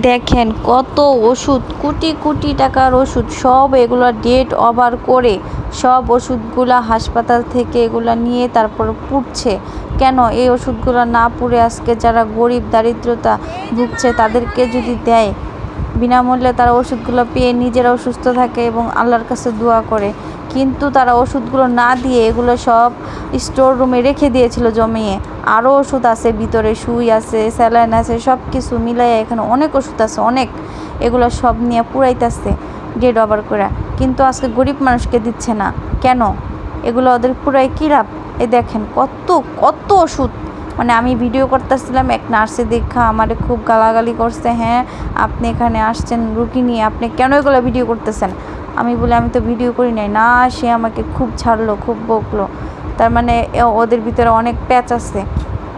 দেখেন কত ওষুধ, কোটি কোটি টাকার ওষুধ, সব এগুলো ডেট ওভার করে সব ওষুধগুলা হাসপাতাল থেকে এগুলা নিয়ে তারপর পুড়ছে। কেন এই ওষুধগুলো না পুড়ে আজকে যারা গরিব দারিদ্রতা ভুগছে তাদেরকে যদি দেয়, বিনামূল্যে তারা ওষুধগুলো পেয়ে নিজেরাও সুস্থ থাকে এবং আল্লাহর কাছে দোয়া করে। কিন্তু তারা ওষুধগুলো না দিয়ে এগুলো সব স্টোর রুমে রেখে দিয়েছিল জমিয়ে। আরও ওষুধ আছে, ভিতরে সুই আছে, স্যালাইন আছে সব কিছু মিলাই এখানে অনেক ওষুধ আছে, অনেক। এগুলো সব নিয়ে পুরাইতেছে ডেড ওভার করে। কিন্তু আজকে গরিব মানুষকে দিচ্ছে না। কেন? এগুলো ওদের পুরাই কী লাভ? এ দেখেন কত কত ওষুধ। মানে আমি ভিডিও করতেছিলাম, এক নার্সে দেখা, আমারে খুব গালাগালি করছে হ্যাঁ আপনি এখানে আসছেন রুগী নিয়ে, আপনি কেন এগুলো ভিডিও করতেছেন? আমি বলে, আমি তো ভিডিও করি নাই। না, সে আমাকে খুব ছাড়লো, খুব বকলো। তার মানে ওদের ভিতরে অনেক প্যাচ আছে।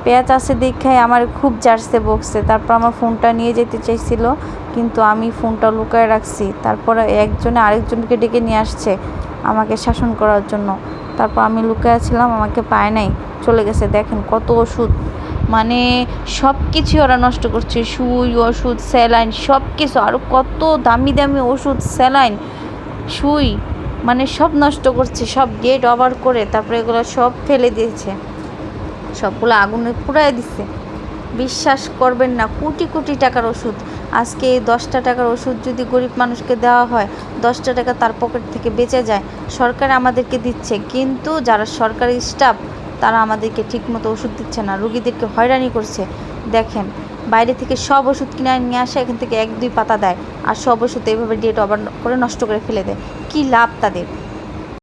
প্যাচ আছে দেখে আমার খুব জার্সে বকছে। তারপর আমার ফোনটা নিয়ে যেতে চাইছিল, কিন্তু আমি ফোনটা লুকায় রাখছি। তারপরে একজনে আরেকজনকে ডেকে নিয়ে আসছে আমাকে শাসন করার জন্য। তারপর আমি লুকায় ছিলাম, আমাকে পায় নাই, চলে গেছে। দেখেন কত ওষুধ। মানে সব কিছুই ওরা নষ্ট করছে। সুই, ওষুধ, স্যালাইন সব কিছু আরও কত দামি দামি ওষুধ, স্যালাইন। সুই মানে সব নষ্ট করছে, সব গেট ওভার করে, তারপরে এগুলো সব ফেলে দিয়েছে। সবগুলো আগুনে পুড়াই দিচ্ছে বিশ্বাস করবেন না, কোটি কোটি টাকার ওষুধ। আজকে এই দশটা টাকার ওষুধ যদি গরিব মানুষকে দেওয়া হয়, দশটা টাকা তার পকেট থেকে বেঁচে যায়। সরকার আমাদেরকে দিচ্ছে, কিন্তু যারা সরকারি স্টাফ তারা আমাদেরকে ঠিকমতো ওষুধ দিচ্ছে না, রুগীদেরকে হয়রানি করছে। দেখেন, বাইরে থেকে সব ওষুধ কিনে নিয়ে আসে, এখান থেকে এক দুই পাতা দেয়। আর সব ওষুধ এইভাবে ডেট ওভার করে নষ্ট করে ফেলে দেয়। কী লাভ তাদের?